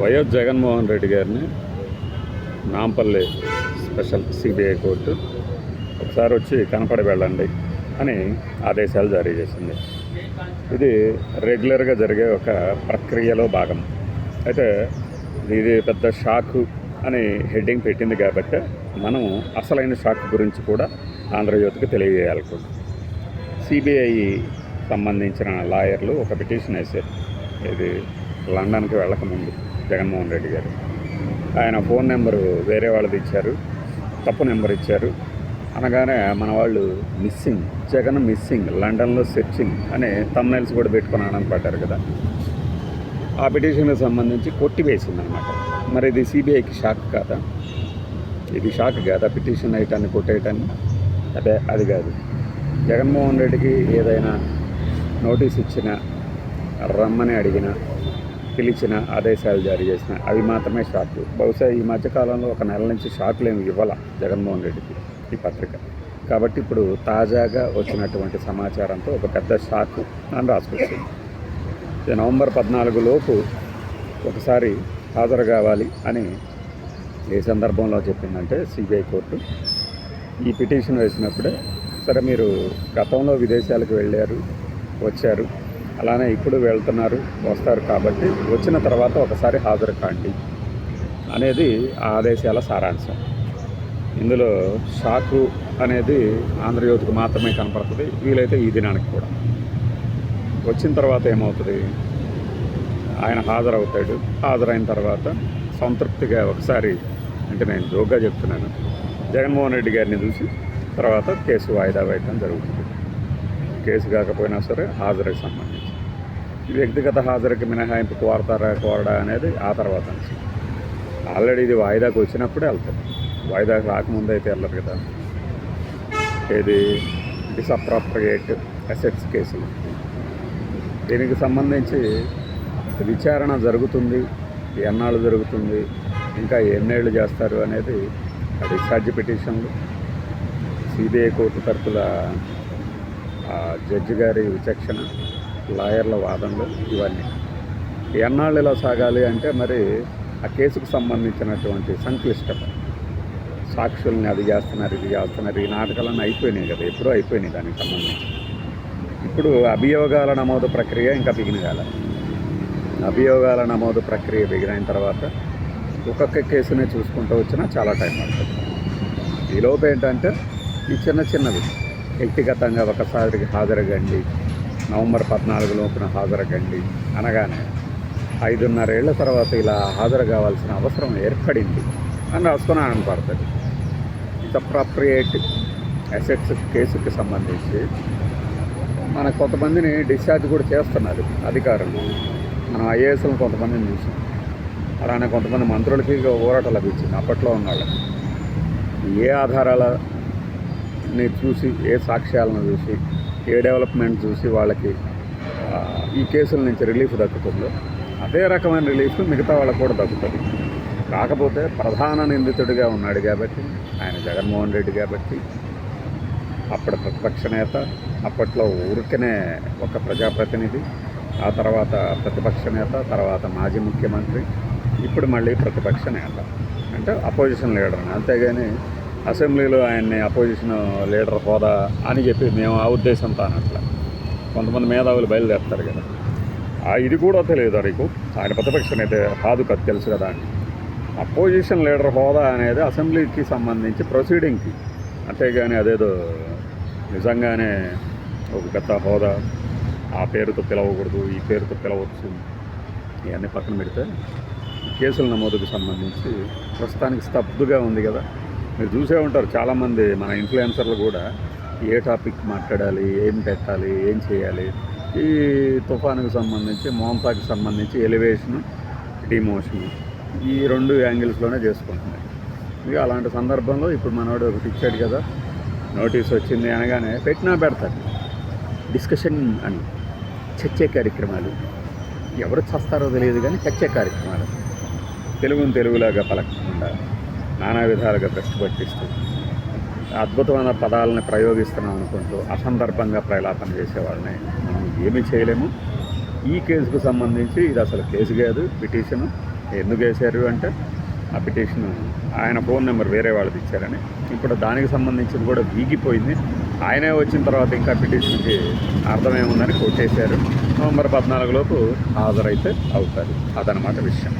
YS Jaganmohan Reddy గారిని Nampally special CBI court ఒకసారి వచ్చి కనపడి వెళ్ళండి అని ఆదేశాలు జారీ చేసింది. ఇది రెగ్యులర్గా జరిగే ఒక ప్రక్రియలో భాగం. అయితే ఇది పెద్ద షాక్ అని హెడ్డింగ్ పెట్టింది కాబట్టి మనం అసలైన షాక్ గురించి కూడా ఆంధ్రజ్యోతికి తెలియజేయాలనుకుంటున్నాం సిబిఐ సంబంధించిన లాయర్లు ఒక పిటిషన్ వేశారు. ఇది లండన్కి వెళ్ళకముందు. జగన్మోహన్ రెడ్డి గారు. ఆయన ఫోన్ నెంబరు వేరే వాళ్ళది ఇచ్చారు. తప్పు నెంబర్ ఇచ్చారు. అనగానే మన వాళ్ళు మిస్సింగ్ జగన్ మిస్సింగ్ లండన్లో సెర్చింగ్ అనే తమ్నైల్స్ కూడా పెట్టుకుని ఆనందపడ్డారు కదా. ఆ పిటిషన్కి సంబంధించి కొట్టివేసిందనమాట మరి ఇది సిబిఐకి షాక్ కాదా? ఇది షాక్ కాదా పిటిషన్ వేయటాన్ని కొట్టేయటాన్ని? అదే అది కాదు. జగన్మోహన్ రెడ్డికి ఏదైనా నోటీస్ ఇచ్చిన రమ్మని అడిగిన పిలిచిన ఆదేశాలు జారీ చేసిన అవి మాత్రమే షాక్లు. బహుశా ఈ మధ్యకాలంలో ఒక నెల నుంచి షాక్లు ఏమి ఇవ్వాల జగన్మోహన్ రెడ్డికి ఈ పత్రిక. కాబట్టి ఇప్పుడు తాజాగా వచ్చినటువంటి సమాచారంతో ఒక పెద్ద షాక్ అని రాసుకొచ్చింది. ఇది నవంబర్ పద్నాలుగు లోపు ఒకసారి హాజరు కావాలి అని ఏ సందర్భంలో చెప్పిందంటే సిబిఐ కోర్టు. ఈ పిటిషన్ వేసినప్పుడే సరే మీరు గతంలో విదేశాలకు వెళ్ళారు వచ్చారు అలానే ఇప్పుడు వెళ్తున్నారు వస్తారు కాబట్టి వచ్చిన తర్వాత ఒకసారి హాజరు కాండి అనేది ఆ ఆదేశాల సారాంశం. ఇందులో షాకు అనేది ఆంధ్రజ్యోతికి మాత్రమే కనపడుతుంది వీలైతే ఈ దినానికి కూడా. వచ్చిన తర్వాత ఏమవుతుంది? ఆయన హాజరవుతాడు హాజరైన తర్వాత సంతృప్తిగా ఒకసారి అంటే నేను జోగ్గా చెప్తున్నాను జగన్మోహన్ రెడ్డి గారిని చూసి తర్వాత కేసు వాయిదా వేయటం జరుగుతుంది. కేసు కాకపోయినా సరే హాజరుకి సంబంధించి. వ్యక్తిగత హాజరుకి మినహాయింపు కోరతారా కోరడా అనేది ఆ తర్వాత ఆల్రెడీ ఇది వాయిదాకు వచ్చినప్పుడే వెళ్తారు వాయిదాకు రాకముందు అయితే వెళ్ళరు కదా. ఇది డిసప్రాప్రియేట్ అసెట్స్ కేసులు. దీనికి సంబంధించి విచారణ జరుగుతుంది. ఎన్నాళ్ళు జరుగుతుంది? ఇంకా ఎన్నేళ్ళు చేస్తారు అనేది డిశ్చార్జ్ పిటిషన్లు. సిబిఐ కోర్టు తరపుల జడ్జి గారి విచక్షణ. లాయర్ల వాదనలు ఇవన్నీ. ఎన్నాళ్ళు ఇలా సాగాలి అంటే మరి ఆ కేసుకు సంబంధించినటువంటి సంక్లిష్టత. సాక్షుల్ని అది చేస్తున్నారు ఇది చేస్తున్నారు ఈ నాటకాలన్నీ అయిపోయినాయి కదా ఎప్పుడూ అయిపోయినాయి దానికి సంబంధించి. ఇప్పుడు అభియోగాల నమోదు ప్రక్రియ ఇంకా బిగినగాల అభియోగాల నమోదు ప్రక్రియ బిగినైన తర్వాత ఒక్కొక్క కేసుని చూసుకుంటూ వచ్చినా చాలా టైం పడుతుంది. ఈలోపు ఏంటంటే ఈ చిన్న చిన్నవి. వ్యక్తిగతంగా ఒకసారికి హాజరగండి నవంబర్ పద్నాలుగు లోపున హాజరగండి అనగానే ఐదున్నరేళ్ళ తర్వాత ఇలా హాజరు కావాల్సిన అవసరం ఏర్పడింది అని రాసుకొని ఇట్ అప్రాప్రియేట్ అసెట్స్ కేసుకి సంబంధించి మన కొంతమందిని డిశ్చార్జ్ కూడా చేస్తున్నారు అధికారులు. మనం ఐఏఎస్లను కొంతమందిని చూసాం. అలానే కొంతమంది మంత్రులకి ఊరట లభించింది. అప్పట్లో ఉన్నాడు ఏ ఆధారాలని చూసి ఏ సాక్ష్యాలను చూసి ఏ డెవలప్మెంట్ చూసి వాళ్ళకి ఈ కేసుల నుంచి రిలీఫ్ దక్కుతుందో అదే రకమైన రిలీఫ్ మిగతా వాళ్ళకు కూడా దక్కుతుంది. కాకపోతే ప్రధాన నిందితుడిగా ఉన్నాడు కాబట్టి ఆయన జగన్మోహన్ రెడ్డి కాబట్టి అప్పటి ప్రతిపక్ష నేత అప్పట్లో ఊరికనే ఒక ప్రజాప్రతినిధి ఆ తర్వాత ప్రతిపక్ష నేత తర్వాత మాజీ ముఖ్యమంత్రి ఇప్పుడు మళ్ళీ ప్రతిపక్ష నేత. అంటే అపోజిషన్ లీడర్ అంతేగాని అసెంబ్లీలో ఆయన్ని అపోజిషన్ లీడర్ హోదా అని చెప్పి మేము ఆ ఉద్దేశంతో అనట్లే కొంతమంది మేధావులు బయలుదేరుతారు కదా. ఇది కూడా తెలియదు నీకు ఆయన ప్రతిపక్ష నేత కాదు కదా తెలుసు కదా అని. అపోజిషన్ లీడర్ హోదా అనేది అసెంబ్లీకి సంబంధించి ప్రొసీడింగ్కి. అంతేగాని అదేదో నిజంగానే ఒక గత హోదా. ఆ పేరుతో పిలవకూడదు ఈ పేరుతో పిలవచ్చు. ఇవన్నీ పక్కన పెడితే కేసుల నమోదుకు సంబంధించి ప్రస్తుతానికి స్తబ్దుగా ఉంది కదా. మీరు చూసే ఉంటారు చాలామంది మన ఇన్ఫ్లుయెన్సర్లు కూడా ఏ టాపిక్ మాట్లాడాలి ఏం పెట్టాలి ఏం చేయాలి ఈ తుఫానుకు సంబంధించి మోంతాకి సంబంధించి ఎలివేషను డిమోషన్ ఈ రెండు యాంగిల్స్లోనే చేసుకుంటున్నాయి. ఇక అలాంటి సందర్భంలో ఇప్పుడు మనోడు ఒకటి ఇచ్చాడు కదా నోటీస్ వచ్చింది అనగానే పెట్టినా పెడతాడు. డిస్కషన్ అని చర్చే కార్యక్రమాలు. ఎవరు చస్తారో తెలియదు కానీ చర్చే కార్యక్రమాలు. తెలుగుని తెలుగులాగా పలకకుండా నానా విధాలుగా దృష్టి పట్టిస్తూ అద్భుతమైన పదాలను ప్రయోగిస్తున్నాం అనుకుంటూ అసందర్భంగా ప్రలాపన చేసేవాళ్ళని మనం ఏమీ చేయలేము. ఈ కేసుకు సంబంధించి ఇది అసలు కేసు కాదు పిటిషను. ఎందుకు వేశారు అంటే ఆ పిటిషన్ ఆయన ఫోన్ నెంబర్ వేరే వాళ్ళది ఇచ్చారని. ఇప్పుడు దానికి సంబంధించింది కూడా వీగిపోయింది. ఆయనే వచ్చిన తర్వాత ఇంకా పిటిషన్కి అర్థమేముందని కొట్టేశారు. నవంబర్ పద్నాలుగులోపు హాజరైతే అవుతారు. అదనమాట విషయం.